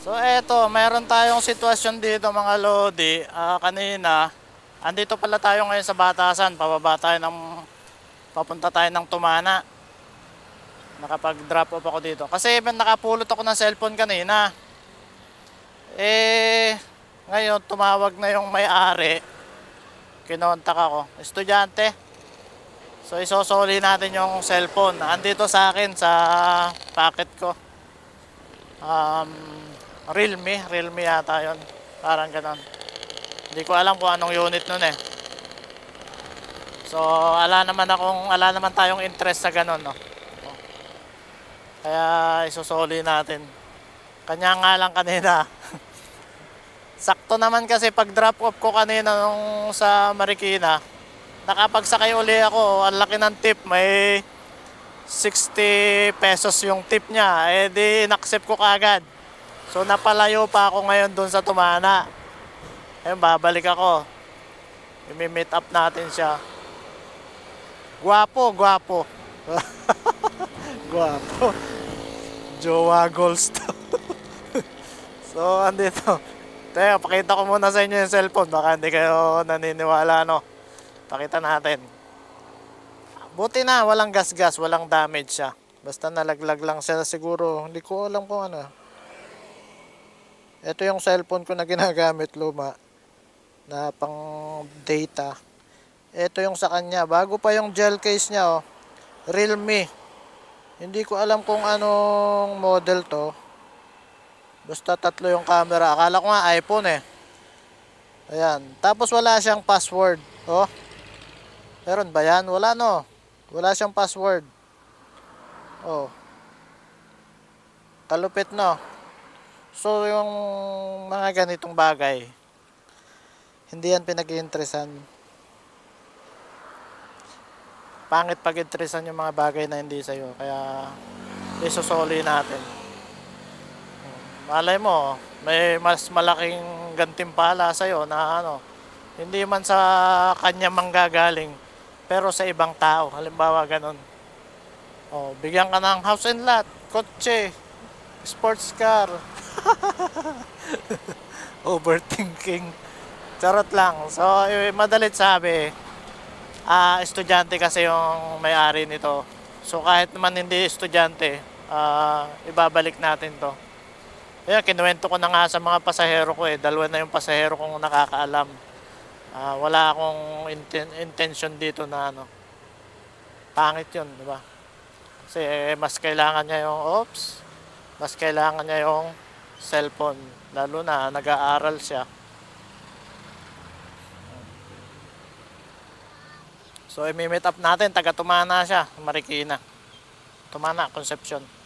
So eto, meron tayong sitwasyon dito mga Lodi. Ah, kanina, andito pala tayo ngayon sa Batasan. Pababa tayo ng, papunta tayo ng Tumana. Nakapag-drop off ako dito. Kasi nakapulot ako ng cellphone kanina. Eh, ngayon tumawag na yung may-ari. Kinontak ako. Estudyante. So isosoli natin yung cellphone. Andito sa akin sa packet ko. Um, Realme, Realme yata yun. Parang ganon. Hindi ko alam kung anong unit nun eh. So, ala naman akong, ala naman tayong interest sa ganon, no. Kaya isusoli natin. Kanya nga lang kanina. Sakto naman kasi pag drop off ko kanina nung sa Marikina, nakapagsakay uli ako, ang laki ng tip, may 60 pesos yung tip niya, eh di in-accept ko kagad. So napalayo pa ako ngayon doon sa Tumana. Ayun, babalik ako. I-meet up natin siya. Guwapo, guwapo. guwapo. Jowa goals to. so, andito. Teka, pakita ko muna sa inyo yung cellphone. Baka hindi kayo naniniwala, no? Pakita natin. Buti na, walang gas-gas, walang damage siya. Basta nalaglag lang siya siguro. Hindi ko alam kung ano. Ito yung cellphone ko na ginagamit luma na pang data. Ito yung sa kanya. Bago pa yung gel case niya, oh. Realme. Hindi ko alam kung anong model to. Basta tatlo yung camera. Akala ko nga iPhone eh. Ayan. Tapos wala siyang password. Oh. Meron ba yan? Wala no. Wala siyang password. Oh. Kalupit no. So yung mga ganitong bagay, hindi yan pinag-iintresan. Pangit pag-interesan yung mga bagay na hindi sa'yo. Kaya isusoli natin. Malay mo, may mas malaking gantimpala sa'yo na ano, hindi man sa kanya manggagaling, pero sa ibang tao. Halimbawa, ganun. Oh, bigyan ka ng house and lot, kotse, sports car. Overthinking. Charot lang. So, eh, madalit sabi, ah, estudyante kasi yung may-ari nito. So, kahit naman hindi estudyante, ah, ibabalik natin to. Kaya kinuwento ko na nga sa mga pasahero ko eh. Dalawa na yung pasahero kong nakakaalam. Ah, wala akong inten- intention dito na ano. Pangit yun, di ba? Kasi eh, mas kailangan niya yung ops, mas kailangan niya yung cellphone. Lalo na nag-aaral siya. So, i-meet up natin. Taga Tumana siya, Marikina. Tumana, Concepcion.